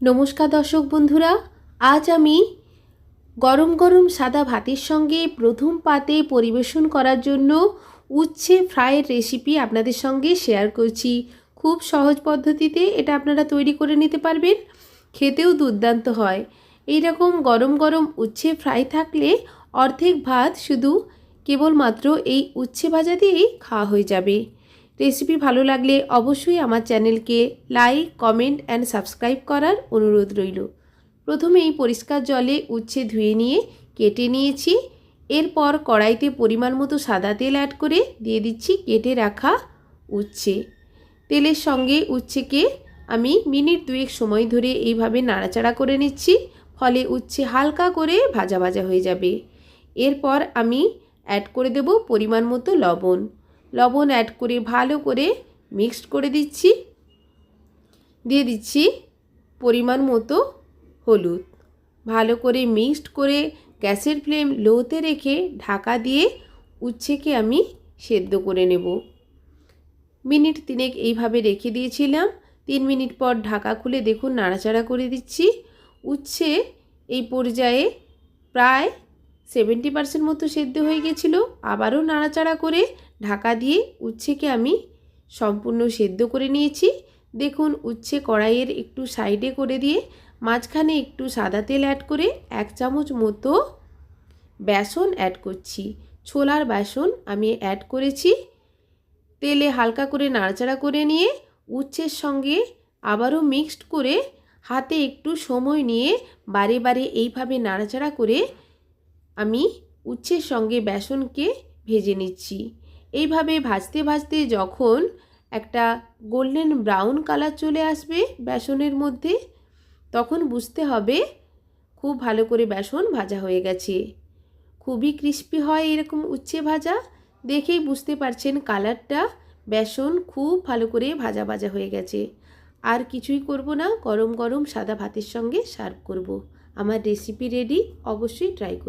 নমস্কার দর্শক বন্ধুরা, আজ আমি গরম গরম সাদা ভাতের সঙ্গে প্রথম পাতে পরিবেশন করার জন্য উচ্ছে ফ্রাইয়ের রেসিপি আপনাদের সঙ্গে শেয়ার করছি। খুব সহজ পদ্ধতিতে এটা আপনারা তৈরি করে নিতে পারবেন, খেতেও দুর্দান্ত হয়। এই রকম গরম গরম উচ্ছে ফ্রাই থাকলে অর্ধেক ভাত শুধু কেবলমাত্র এই উচ্ছে ভাজা দিয়েই খাওয়া হয়ে যাবে। রেসিপি ভালো লাগলে অবশ্যই আমার চ্যানেলকে লাইক, কমেন্ট অ্যান্ড সাবস্ক্রাইব করার অনুরোধ রইল। প্রথমেই পরিষ্কার জলে উচ্ছে ধুয়ে নিয়ে কেটে নিয়েছি। এরপর কড়াইতে পরিমাণ মতো সাদা তেল অ্যাড করে দিয়ে দিচ্ছি কেটে রাখা উচ্ছে। তেলের সঙ্গে উচ্ছেকে আমি মিনিট দুয়েক সময় ধরে এইভাবে নাড়াচাড়া করে নিচ্ছি, ফলে উচ্ছে হালকা করে ভাজা ভাজা হয়ে যাবে। এরপর আমি অ্যাড করে দেব পরিমাণ মতো লবণ। লবণ অ্যাড করে ভালো করে মিক্সড করে দিচ্ছি। দিয়ে দিচ্ছি পরিমাণ মতো হলুদ। ভালো করে মিক্সড করে গ্যাসের ফ্লেম লোতে রেখে ঢাকা দিয়ে উচ্ছেকে আমি সেদ্ধ করে নেব। মিনিট তিনেক এইভাবে রেখে দিয়েছিলাম। তিন মিনিট পর ঢাকা খুলে দেখুন নাড়াচাড়া করে দিচ্ছি। উচ্ছে এই পর্যায়ে প্রায় সেভেন্টি পার্সেন্ট মতো সেদ্ধ হয়ে গেছিল। আবারও নাড়াচাড়া করে ঢাকা দিয়ে উচ্ছেকে আমি সম্পূর্ণ সেদ্ধ করে নিয়েছি। দেখুন, উচ্ছে কড়াইয়ের একটু সাইডে করে দিয়ে মাঝখানে একটু সাদা তেল অ্যাড করে এক চামচ মতো বেসন অ্যাড করছি। ছোলার বেসন আমি অ্যাড করেছি। তেলে হালকা করে নাড়াচাড়া করে নিয়ে উচ্ছের সঙ্গে আবারও মিক্সড করে হাতে একটু সময় নিয়ে বারে বারে এইভাবে নাড়াচাড়া করে আমি উচ্ছের সঙ্গে বেসনকে ভেজে নিচ্ছি। এইভাবে ভাজতে ভাজতে যখন একটা গোল্ডেন ব্রাউন কালার চলে আসবে বেসনের মধ্যে, তখন বুঝতে হবে খুব ভালো করে বেসন ভাজা হয়ে গেছে। খুবই ক্রিস্পি হয় এরকম উচ্ছে ভাজা। দেখেই বুঝতে পারছেন কালারটা, বেসন খুব ভালো করে ভাজা ভাজা হয়ে গেছে। আর কিছুই করব না, গরম গরম সাদা ভাতের সঙ্গে সার্ভ করব। আমার রেসিপি রেডি অবশ্যই ট্রাই করব।